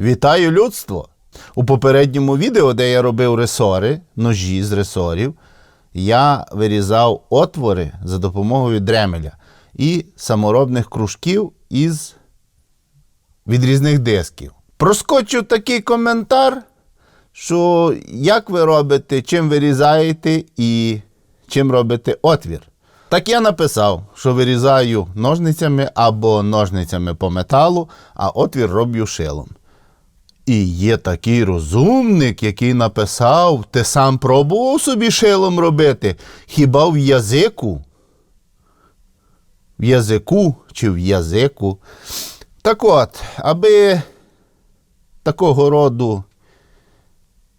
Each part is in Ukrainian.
Вітаю людство! У попередньому відео, де я робив ресори, ножі з ресорів, я вирізав отвори за допомогою дремеля і саморобних кружків із відрізних дисків. Проскочив такий коментар, що як ви робите, чим вирізаєте і чим робите отвір. Так я написав, що вирізаю ножницями або ножницями по металу, а отвір роблю шилом. І є такий розумник, який написав, ти сам пробував собі шилом робити, хіба в язику? В язику чи в язику. Так от, аби такого роду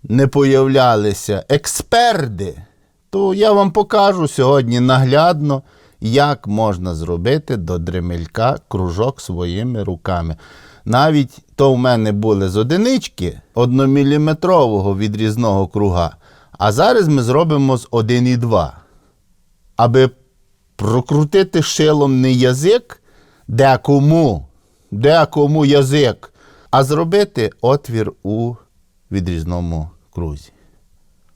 не появлялися експерти, то я вам покажу сьогодні наглядно, як можна зробити до дремелька кружок своїми руками. Навіть то в мене були з одинички одноміліметрового відрізного круга, а зараз ми зробимо з 1,2. Аби прокрутити шилом не язик, декому, декому язик, а зробити отвір у відрізному крузі.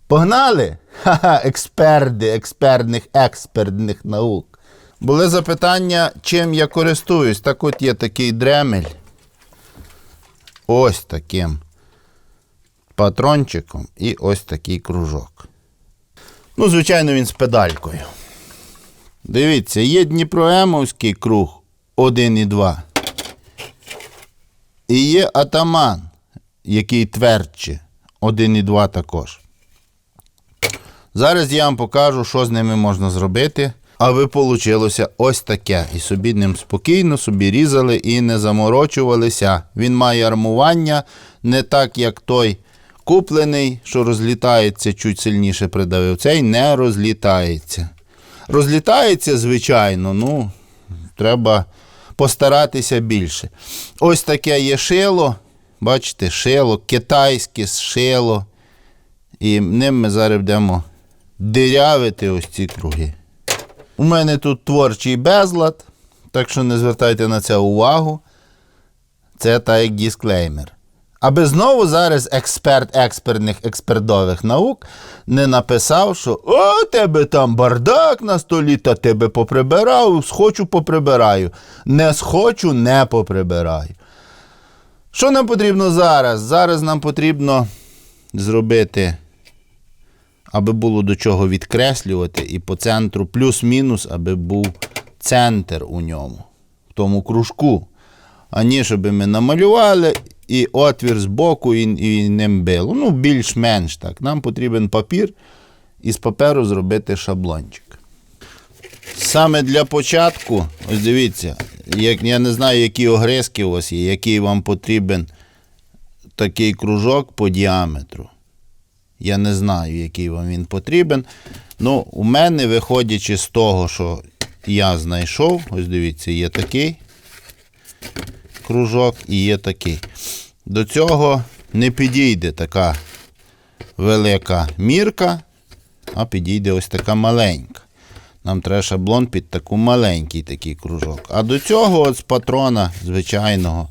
Погнали? Ха-ха, експерти, експертних, експертних наук. Були запитання, чим я користуюсь. Так от є такий дремель. Ось таким патрончиком і ось такий кружок. Ну, звичайно, він з педалькою. Дивіться, є Дніпроемовський круг 1 і 2. І є атаман, який твердче 1 і 2 також. Зараз я вам покажу, що з ними можна зробити, аби вийшло ось таке. І собі ним спокійно собі різали і не заморочувалися. Він має армування не так, як той куплений, що розлітається чуть сильніше придавив. Цей не розлітається. Розлітається, звичайно, ну, треба постаратися більше. Ось таке є шило. Бачите, шило, китайське шило. І ним ми зараз будемо дирявити ось ці круги. У мене тут творчий безлад, так що не звертайте на це увагу. Це та як дисклеймер. Аби знову зараз експерт експертних експертових наук не написав, що о, тебе там бардак на столі, та тебе поприбирав, схочу поприбираю. Не схочу, не поприбираю. Що нам потрібно зараз? Зараз нам потрібно зробити аби було до чого відкреслювати, і по центру плюс-мінус, аби був центр у ньому, в тому кружку. А ні, щоб ми намалювали і отвір з боку, і, і ним било. Ну, більш-менш так. Нам потрібен папір і з паперу зробити шаблончик. Саме для початку, ось дивіться, як, я не знаю, які огризки у вас є, який вам потрібен такий кружок по діаметру. Я не знаю, який вам він потрібен. Ну, у мене, виходячи з того, що я знайшов, ось дивіться, є такий кружок і є такий. До цього не підійде така велика мірка, а підійде ось така маленька. Нам треба шаблон під таку маленький такий кружок. А до цього от з патрона звичайного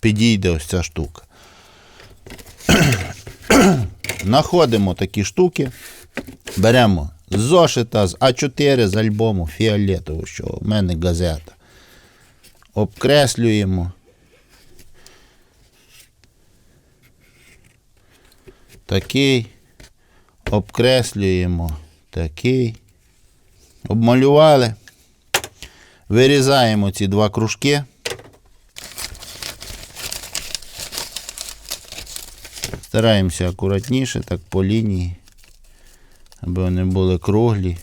підійде ось ця штука. Находимо такі штуки, беремо з зошита, з А4 з альбому фіолетового, що в мене газета. Обкреслюємо. Такий. Обкреслюємо такий. Обмалювали. Вирізаємо ці два кружки. Стараємося акуратніше, так по лінії, аби вони були круглі.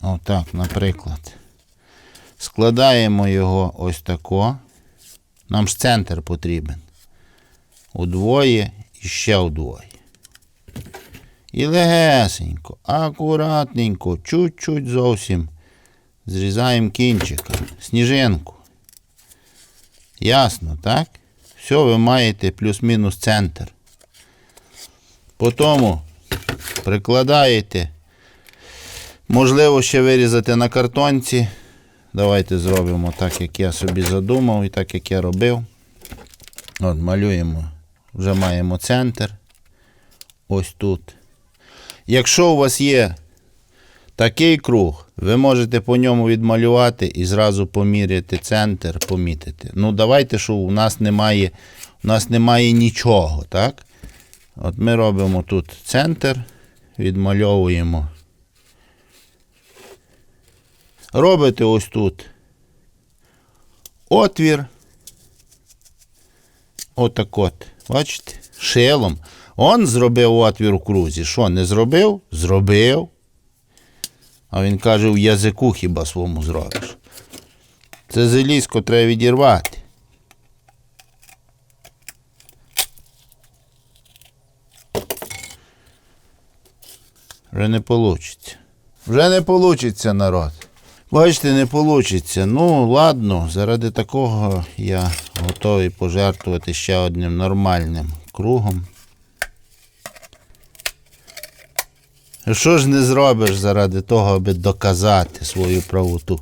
Отак, наприклад. Складаємо його ось тако. Нам ж центр потрібен. Удвоє і ще удвоє. І легесенько, акуратненько, чуть-чуть зовсім. Зрізаємо кінчика, сніжинку. Ясно, так? Все, ви маєте плюс-мінус центр. Потім прикладаєте. Можливо, ще вирізати на картонці. Давайте зробимо так, як я собі задумав і так, як я робив. От, малюємо. Вже маємо центр. Ось тут. Якщо у вас є такий круг, ви можете по ньому відмалювати і зразу поміряти центр, помітити. Ну, давайте, що у нас немає, у нас немає нічого, так? От ми робимо тут центр, відмальовуємо. Робите ось тут отвір. Отак от. Бачите? Шилом. Он зробив отвір у крузі. Що, не зробив? Зробив. А він каже, в язику хіба своєму зробиш. Це залізко треба відірвати. Вже не вийде. Вже не вийде, народ. Бачите, не вийде. Ну, ладно, заради такого я готовий пожертвувати ще одним нормальним кругом. Що ж не зробиш заради того, аби доказати свою правоту?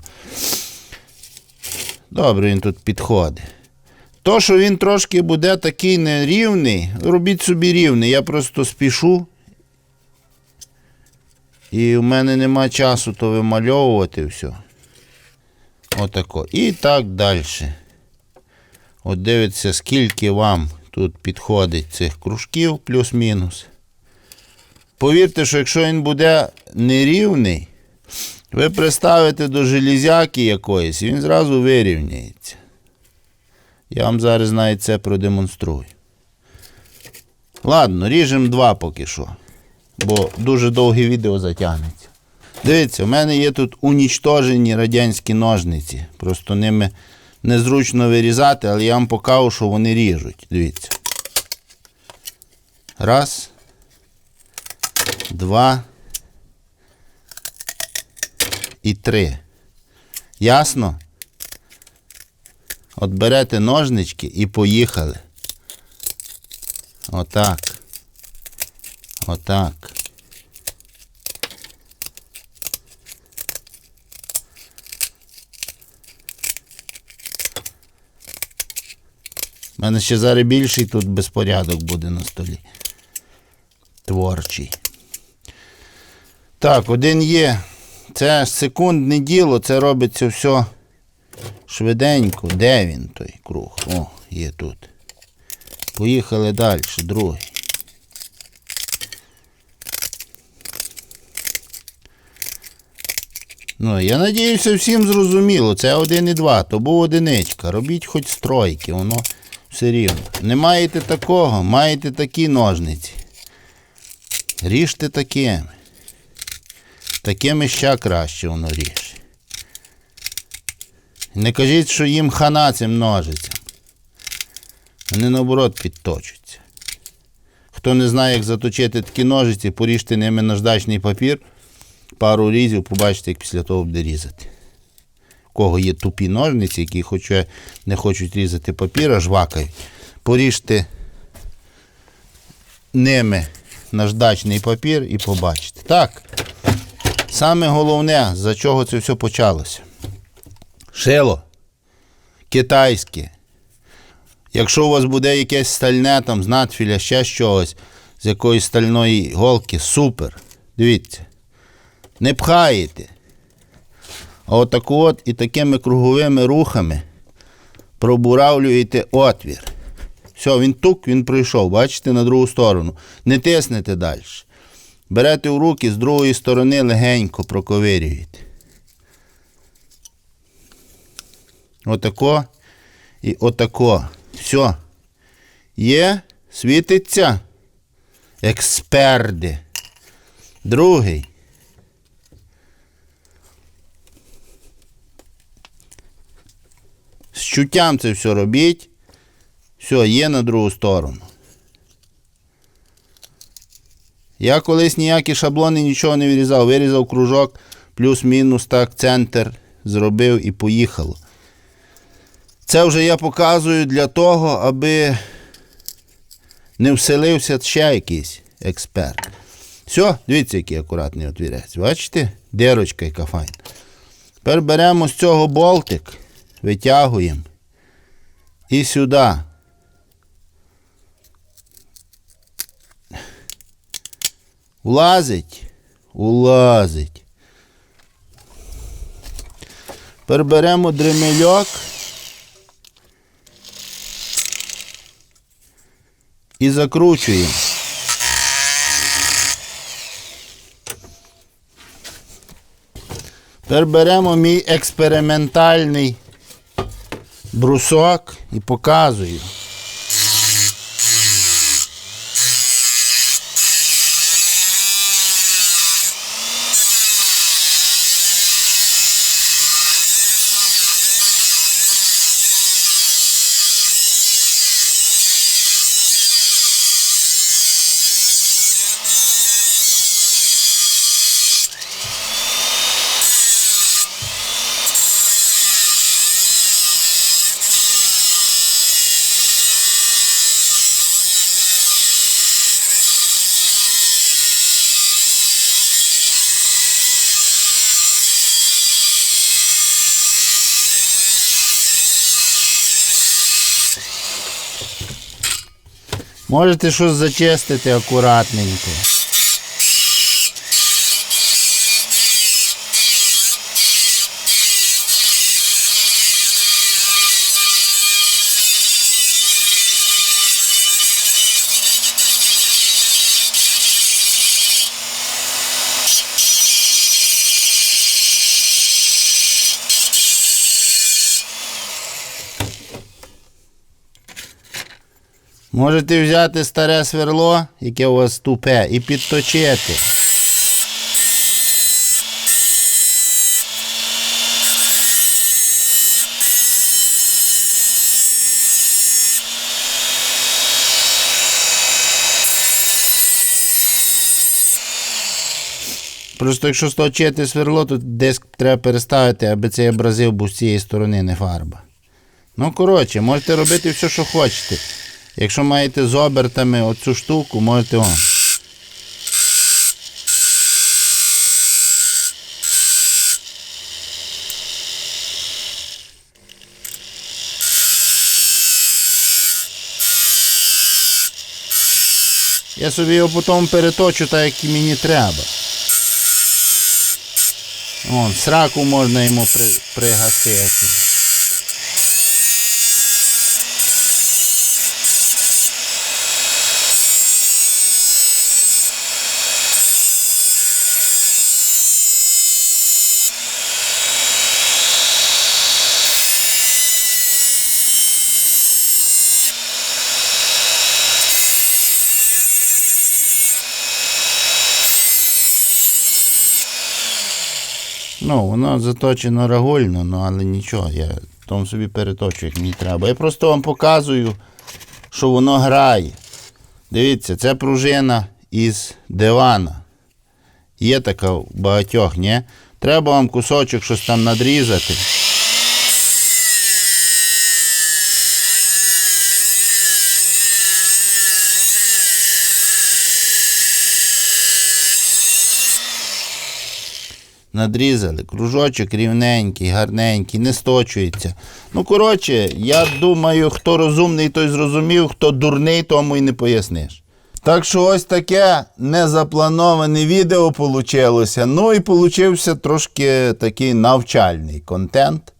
Добре, він тут підходить. То, що він трошки буде такий нерівний, робіть собі рівний. Я просто спішу. І в мене нема часу то вимальовувати все. Отако. І так далі. От дивіться, скільки вам тут підходить цих кружків, плюс-мінус. Повірте, що якщо він буде нерівний, ви приставите до железяки якоїсь, і він зразу вирівняється. Я вам зараз навіть це продемонструю. Ладно, ріжемо два поки що. Бо дуже довге відео затягнеться. Дивіться, у мене є тут унічтожені радянські ножниці. Просто ними незручно вирізати, але я вам покажу, що вони ріжуть. Дивіться. Раз. Два. І три. Ясно? От берете ножнички і поїхали. Отак. Отак. У мене ще зараз більший тут безпорядок буде на столі. Творчий. Так, один є. Це секундне діло, це робиться все швиденько. Де він той круг? О, є тут. Поїхали далі, другий. Ну, я надіюся, всім зрозуміло. Це один і два, то був одиничка. Робіть хоч стройки, воно все рівно. Не маєте такого, маєте такі ножниці. Ріжте такими. Такими ще краще воно ріже. Не кажіть, що їм хана цим ножицям. Вони наоборот підточуються. Хто не знає, як заточити такі ножиці, поріжте ними наждачний папір, пару різів, побачите, як після того буде різати. У кого є тупі ножниці, які хоче, не хочуть різати папір, а жвакають. Поріжте ними наждачний папір і побачите. Так. Саме головне, за чого це все почалося. Шило. Китайське. Якщо у вас буде якесь стальне там з надфіля, ще чогось, з якоїсь стальної голки, супер. Дивіться. Не пхаєте. А отаку от і такими круговими рухами пробуравлюєте отвір. Все, він тук, він пройшов, бачите, на другу сторону. Не тиснете далі. Берете в руки з другої сторони легенько проковирюєте. Отако і отако. Все. Є, світиться. Експерди. Другий. З чуттям це все робіть. Все, є на другу сторону. Я колись ніякі шаблони нічого не вирізав. Вирізав кружок, плюс-мінус так, центр зробив і поїхало. Це вже я показую для того, аби не вселився ще якийсь експерт. Все, дивіться, який акуратний отвірець. Бачите? Дирочка яка файна. Тепер беремо з цього болтик, витягуємо і сюди. Влазить, улазить. Переберемо дремельок. І закручуємо. Тепер беремо мій експериментальний брусок і показую. Можете щось зачистити акуратненько. Можете взяти старе сверло, яке у вас тупе, і підточити. Просто якщо сточити сверло, то десь треба переставити, аби цей абразив був з цієї сторони, не фарба. Ну, коротше, можете робити все, що хочете. Якщо маєте з обертами оцю штуку, можете он. Я собі його потім переточу так, як і мені треба. Вон, сраку можна йому при, пригасити. Ну, воно заточено рагульно, ну але нічого, я там собі переточу, як мені треба. Я просто вам показую, що воно грає. Дивіться, це пружина із дивана. Є така в багатьох, ні? Треба вам кусочок щось там надрізати. Надрізали, кружочок рівненький, гарненький, не сточується. Ну, коротше, я думаю, хто розумний, той зрозумів, хто дурний, тому й не поясниш. Так що ось таке незаплановане відео получилося. Ну і получився трошки такий навчальний контент.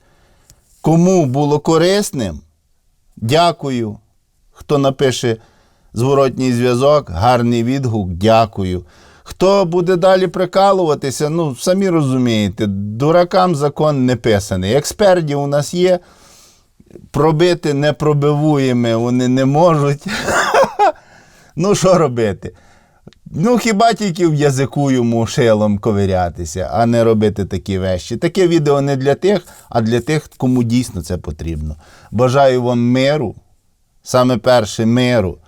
Кому було корисним, дякую. Хто напише зворотній зв'язок, гарний відгук, дякую. Хто буде далі прикалуватися, ну, самі розумієте, дуракам закон не писаний. Експертів у нас є, пробити непробивуємо вони не можуть. Ну, що робити? Ну, хіба тільки в язику йому шилом ковирятися, а не робити такі вещі. Таке відео не для тих, а для тих, кому дійсно це потрібно. Бажаю вам миру, саме перше миру,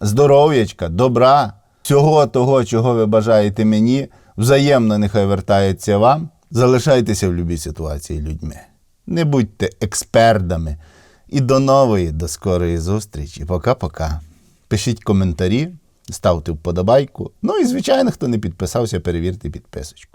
здоров'ячка, добра, всього того, чого ви бажаєте мені, взаємно нехай вертається вам. Залишайтеся в любій ситуації людьми. Не будьте експертами. І до нової, до скорої зустрічі. Пока-пока. Пишіть коментарі, ставте вподобайку. Ну і, звичайно, хто не підписався, перевірте підписочку.